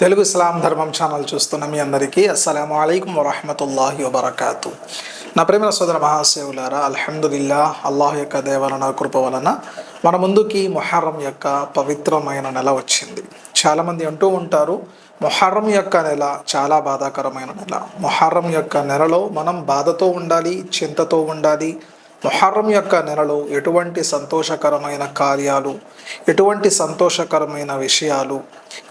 తెలుగు ఇస్లాం ధర్మం ఛానల్ చూస్తున్న మీ అందరికీ అస్సలం అయికం వరహమతుల్లాహి వబర్కాతు. నా ప్రేమ సోదర మహాసేవులారా అల్హమ్దుల్లా అల్లాహ్ యొక్క దేవలన కృప వలన మన ముందుకి మొహర్రం యొక్క పవిత్రమైన నెల వచ్చింది. చాలామంది అంటూ ఉంటారు మొహర్రం యొక్క నెల చాలా బాధాకరమైన నెల. మొహర్రం యొక్క నెలలో మనం బాధతో ఉండాలి చింతతో ఉండాలి మొహర్రం యొక్క నెలలో ఎటువంటి సంతోషకరమైన కార్యాలు ఎటువంటి సంతోషకరమైన విషయాలు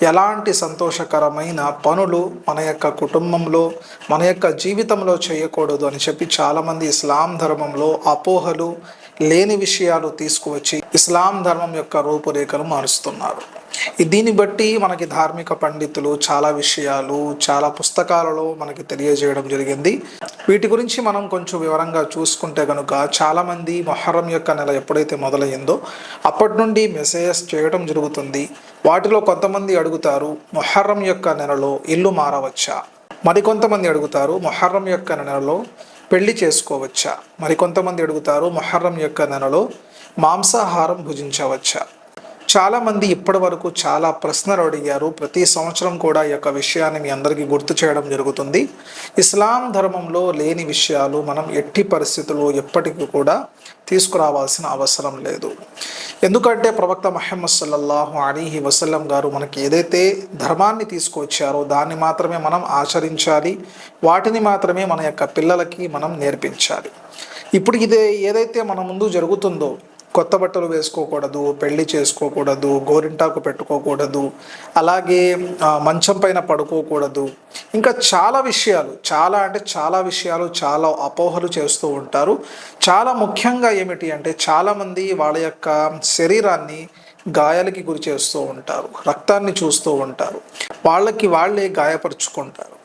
ఎలాంటి సంతోషకరమైన పనులు మన యొక్క కుటుంబంలో మన యొక్క జీవితంలో చేయకూడదు అని చెప్పి చాలామంది ఇస్లాం ధర్మంలో అపోహలు లేని విషయాలు తీసుకువచ్చి ఇస్లాం ధర్మం యొక్క రూపురేఖను మారుస్తున్నారు. దీన్ని బట్టి మనకి ధార్మిక పండితులు చాలా విషయాలు చాలా పుస్తకాలలో మనకి తెలియజేయడం జరిగింది. వీటి గురించి మనం కొంచెం వివరంగా చూసుకుంటే కనుక చాలామంది మొహర్రం యొక్క నెల ఎప్పుడైతే మొదలయ్యిందో అప్పటి నుండి మెసేజెస్ చేయడం జరుగుతుంది. వాటిలో కొంతమంది అడుగుతారు మొహర్రం యొక్క నెలలో ఇల్లు మారవచ్చా? మరికొంతమంది అడుగుతారు మొహర్రం యొక్క నెలలో పెళ్ళి చేసుకోవచ్చా? మరికొంతమంది అడుగుతారు మొహర్రం యొక్క నెలలో మాంసాహారం భుజించవచ్చా? చాలామంది ఇప్పటి వరకు చాలా ప్రశ్నలు అడిగారు. ప్రతి సంవత్సరం కూడా ఈ యొక్క విషయాన్ని మీ అందరికీ గుర్తు చేయడం జరుగుతుంది. ఇస్లాం ధర్మంలో లేని విషయాలు మనం ఎట్టి పరిస్థితుల్లో ఎప్పటికీ కూడా తీసుకురావాల్సిన అవసరం లేదు. ఎందుకంటే ప్రవక్త మహమ్మద్ సల్లల్లాహు అలీహి వసల్లం గారు మనకి ఏదైతే ధర్మాన్ని తీసుకొచ్చారో దాన్ని మాత్రమే మనం ఆచరించాలి. వాటిని మాత్రమే మన యొక్క పిల్లలకి మనం నేర్పించాలి. ఇప్పుడు ఇదే ఏదైతే మన ముందు జరుగుతుందో కొత్త బట్టలు వేసుకోకూడదు పెళ్ళి చేసుకోకూడదు గోరింటాకు పెట్టుకోకూడదు అలాగే మంచం పైన పడుకోకూడదు. ఇంకా చాలా విషయాలు చాలా అంటే చాలా విషయాలు చాలా అపోహలు చేస్తూ ఉంటారు. చాలా ముఖ్యంగా ఏమిటి అంటే చాలామంది వాళ్ళ యొక్క శరీరాన్ని గాయాలకి గురి చేస్తూ ఉంటారు రక్తాన్ని చూస్తూ ఉంటారు. వాళ్ళకి వాళ్ళే గాయపరుచుకుంటారు.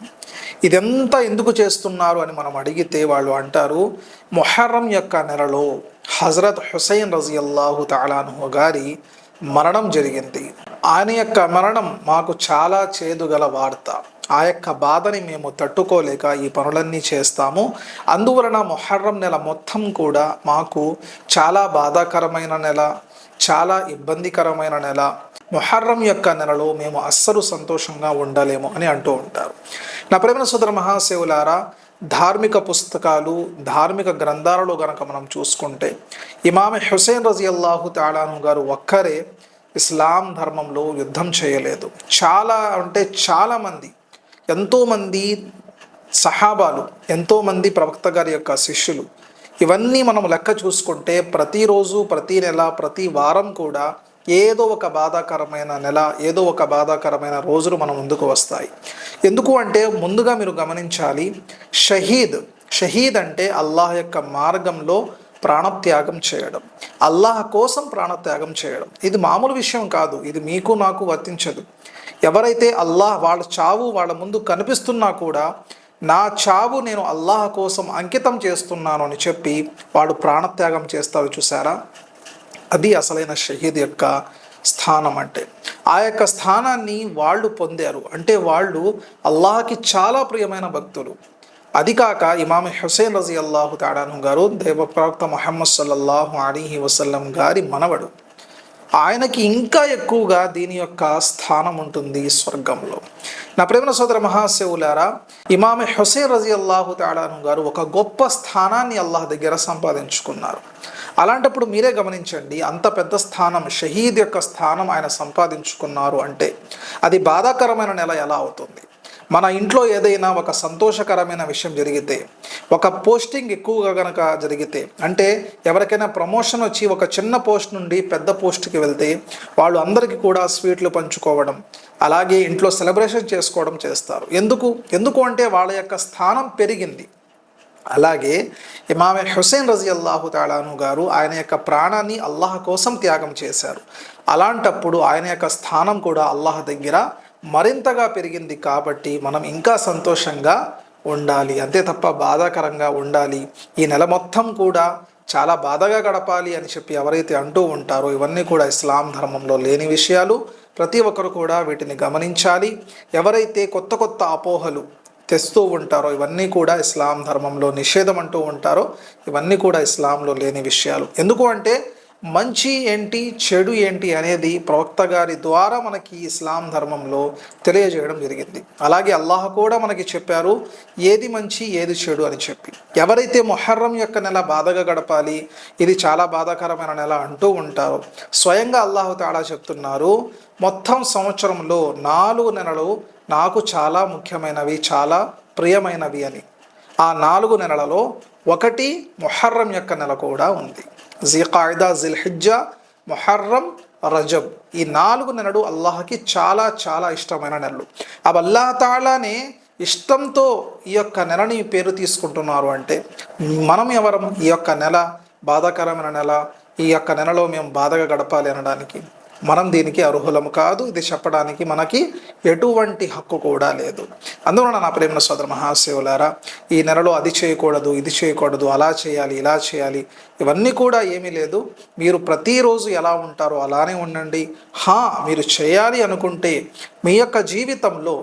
ఇదంతా ఎందుకు చేస్తున్నారు అని మనం అడిగితే వాళ్ళు అంటారు మొహర్రం యొక్క నెలలో హజరత్ హుసైన్ రజియల్లాహు తాలాను గారి మరణం జరిగింది. ఆయన యొక్క మరణం మాకు చాలా చేదుగల వార్త. ఆ యొక్క బాధని మేము తట్టుకోలేక ఈ పనులన్నీ చేస్తాము. అందువలన మొహర్రం నెల మొత్తం కూడా మాకు చాలా బాధాకరమైన నెల చాలా ఇబ్బందికరమైన నెల మొహర్రం యొక్క నెలలో మేము అస్సలు సంతోషంగా ఉండలేము అని అంటూ ఉంటారు. నా ప్రేమ సుధర మహాసేవులారా ధార్మిక పుస్తకాలు ధార్మిక గ్రంథాలలో గనక మనం చూసుకుంటే ఇమామె హుసేన్ రజీ అల్లాహు తాళాను గారు ఒక్కరే ఇస్లాం ధర్మంలో యుద్ధం చేయలేదు. చాలా అంటే చాలామంది ఎంతోమంది సహాబాలు ఎంతోమంది ప్రవక్త గారి యొక్క శిష్యులు ఇవన్నీ మనం లెక్క చూసుకుంటే ప్రతిరోజు ప్రతి నెల ప్రతి వారం కూడా ఏదో ఒక బాధాకరమైన నెల ఏదో ఒక బాధాకరమైన రోజులు మన ముందుకు వస్తాయి. ఎందుకు అంటే ముందుగా మీరు గమనించాలి షహీద్ షహీద్ అంటే అల్లాహ్ యొక్క మార్గంలో ప్రాణత్యాగం చేయడం. అల్లాహ్ కోసం ప్రాణత్యాగం చేయడం. ఇది మామూలు విషయం కాదు ఇది మీకు నాకు వర్తించదు. ఎవరైతే అల్లాహ్ వాళ్ళ చావు వాళ్ళ ముందు కనిపిస్తున్నా కూడా నా చావు నేను అల్లాహ్ కోసం అంకితం చేస్తున్నాను అని చెప్పి వాడు ప్రాణత్యాగం చేస్తారు చూసారా? అది అసలైన షహీద్ యొక్క స్థానం అంటే. ఆ యొక్క స్థానాన్ని వాళ్ళు పొందారు. అంటే వాళ్ళు అల్లాహకి చాలా ప్రియమైన భక్తులు. అది కాక ఇమామి హుసేన్ రజీ అల్లాహు తాడాను గారు దేవ ప్రవక్త మొహమ్మద్ సల్లల్లాహు అలీహి వసల్లం గారి మనవడు. ఆయనకి ఇంకా ఎక్కువగా దీని యొక్క స్థానం ఉంటుంది స్వర్గంలో. నా ప్రేమ సోదర మహాశివులారా ఇమామి హుసేన్ రజీ అల్లాహు తాడాను గారు ఒక గొప్ప స్థానాన్ని అల్లాహ్ దగ్గర సంపాదించుకున్నారు. అలాంటప్పుడు మీరే గమనించండి అంత పెద్ద స్థానం షహీద్ యొక్క స్థానం ఆయన సంపాదించుకున్నారు అంటే అది బాధాకరమైన నెల ఎలా అవుతుంది? మన ఇంట్లో ఏదైనా ఒక సంతోషకరమైన విషయం జరిగితే ఒక పోస్టింగ్ ఎక్కువగా కనుక జరిగితే అంటే ఎవరికైనా ప్రమోషన్ వచ్చి ఒక చిన్న పోస్ట్ నుండి పెద్ద పోస్ట్కి వెళ్తే వాళ్ళు అందరికీ కూడా స్వీట్లు పంచుకోవడం అలాగే ఇంట్లో సెలబ్రేషన్ చేసుకోవడం చేస్తారు. ఎందుకు? ఎందుకు అంటే వాళ్ళ యొక్క స్థానం పెరిగింది. అలాగే ఇమామె హుసేన్ రజీ అల్లాహు తాళాను గారు ఆయన యొక్క ప్రాణాన్ని అల్లాహ్ కోసం త్యాగం చేశారు. అలాంటప్పుడు ఆయన యొక్క స్థానం కూడా అల్లాహ్ దగ్గర మరింతగా పెరిగింది కాబట్టి మనం ఇంకా సంతోషంగా ఉండాలి. అంతే తప్ప బాధాకరంగా ఉండాలి. ఈ నెల మొత్తం కూడా చాలా బాధగా గడపాలి అని చెప్పి ఎవరైతే అంటూ ఉంటారో ఇవన్నీ కూడా ఇస్లాం ధర్మంలో లేని విషయాలు ప్రతి ఒక్కరు కూడా వీటిని గమనించాలి. ఎవరైతే కొత్త కొత్త అపోహలు తెస్తూ ఉంటారో ఇవన్నీ కూడా ఇస్లాం ధర్మంలో నిషేధం అంటూ ఉంటారో ఇవన్నీ కూడా ఇస్లాంలో లేని విషయాలు. ఎందుకు అంటే మంచి ఏంటి చెడు ఏంటి అనేది ప్రవక్త గారి ద్వారా మనకి ఇస్లాం ధర్మంలో తెలియజేయడం జరిగింది. అలాగే అల్లాహ్ కూడా మనకి చెప్పారు ఏది మంచి ఏది చెడు అని చెప్పి. ఎవరైతే మొహర్రం యొక్క నెల బాధగా గడపాలి ఇది చాలా బాధాకరమైన నెల అంటూ ఉంటారో. స్వయంగా అల్లాహు తాడా చెప్తున్నారు మొత్తం సంవత్సరంలో నాలుగు నెలలు నాకు చాలా ముఖ్యమైనవి చాలా ప్రియమైనవి అని. ఆ నాలుగు నెలలలో ఒకటి మొహర్రం యొక్క నెల కూడా ఉంది. జీకాయిదా జిల్హిజ్జా మొహర్రం రజబ్. ఈ నాలుగు నెలలు అల్లాహకి చాలా చాలా ఇష్టమైన నెలలు. అవి అల్లాహ తాళానే ఇష్టంతో ఈ యొక్క నెలని పేరు తీసుకుంటున్నారు అంటే మనం ఎవరం ఈ యొక్క నెల బాధాకరమైన నెల ఈ యొక్క నెలలో మేము బాధగా గడపాలి అనడానికి మనం దీనికి అర్హులము కాదు. ఇది చెప్పడానికి మనకి ఎటువంటి హక్కు కూడా లేదు. అందువలన నా ప్రేమ సోదర మహాశివులారా ఈ నెలలో అది చేయకూడదు ఇది చేయకూడదు అలా చేయాలి ఇలా చేయాలి ఇవన్నీ కూడా ఏమీ లేదు. మీరు ప్రతిరోజు ఎలా ఉంటారో అలానే ఉండండి. హా మీరు చేయాలి అనుకుంటే మీ యొక్క జీవితంలో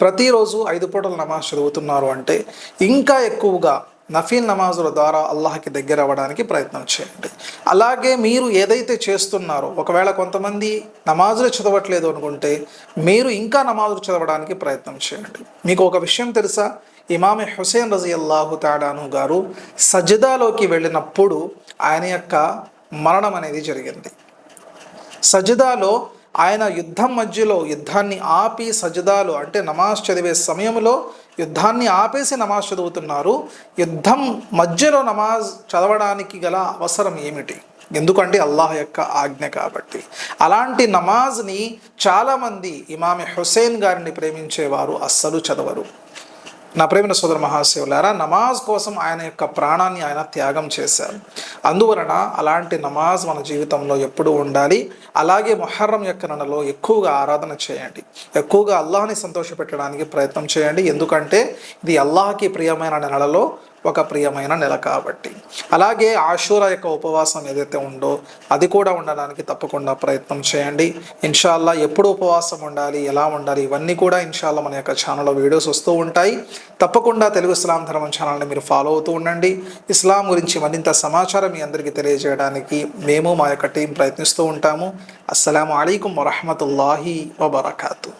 ప్రతిరోజు ఐదు పూటల నమాజ్ చదువుతున్నారు అంటే ఇంకా ఎక్కువగా నఫీల్ నమాజుల ద్వారా అల్లాహకి దగ్గర అవ్వడానికి ప్రయత్నం చేయండి. అలాగే మీరు ఏదైతే చేస్తున్నారో ఒకవేళ కొంతమంది నమాజులు చదవట్లేదు అనుకుంటే మీరు ఇంకా నమాజులు చదవడానికి ప్రయత్నం చేయండి. మీకు ఒక విషయం తెలుసా? ఇమామి హుసేన్ రజీ అల్లాహు తాడాను గారు సజ్జదాలోకి వెళ్ళినప్పుడు ఆయన యొక్క మరణం అనేది జరిగింది. సజ్జదాలో ఆయన యుద్ధం మధ్యలో యుద్ధాన్ని ఆపి సజదాలు అంటే నమాజ్ చదివే సమయంలో యుద్ధాన్ని ఆపేసి నమాజ్ చదువుతున్నారు. యుద్ధం మధ్యలో నమాజ్ చదవడానికి గల అవసరం ఏమిటి? ఎందుకంటే అల్లాహ్ యొక్క ఆజ్ఞ కాబట్టి. అలాంటి నమాజ్ని చాలామంది ఇమామి హుసేన్ గారిని ప్రేమించేవారు అస్సలు చదవరు. నా ప్రేమిన సోదర మహాశివులారా నమాజ్ కోసం ఆయన యొక్క ప్రాణాన్ని ఆయన త్యాగం చేశారు. అందువలన అలాంటి నమాజ్ మన జీవితంలో ఎప్పుడు ఉండాలి. అలాగే మొహర్రం యొక్క నెలలో ఎక్కువగా ఆరాధన చేయండి. ఎక్కువగా అల్లాహని సంతోషపెట్టడానికి ప్రయత్నం చేయండి. ఎందుకంటే ఇది అల్లాహకి ప్రియమైన నెలలో ఒక ప్రియమైన నెల కాబట్టి. అలాగే ఆషూరా యొక్క ఉపవాసం ఏదైతే ఉందో అది కూడా ఉండడానికి తప్పకుండా ప్రయత్నం చేయండి. ఇన్షాల్లా ఎప్పుడు ఉపవాసం ఉండాలి ఎలా ఉండాలి ఇవన్నీ కూడా ఇన్షాల్లా మన యొక్క ఛానల్లో వీడియోస్ వస్తూ ఉంటాయి. తప్పకుండా తెలుగు ఇస్లాం ధర్మం ఛానల్ని మీరు ఫాలో అవుతూ ఉండండి. ఇస్లాం గురించి మరింత సమాచారం మీ అందరికీ తెలియజేయడానికి మేము మా యొక్క టీం ప్రయత్నిస్తూ ఉంటాము. అస్సలం అయికం వరహమతుల్లాహి వబర్కాతూ.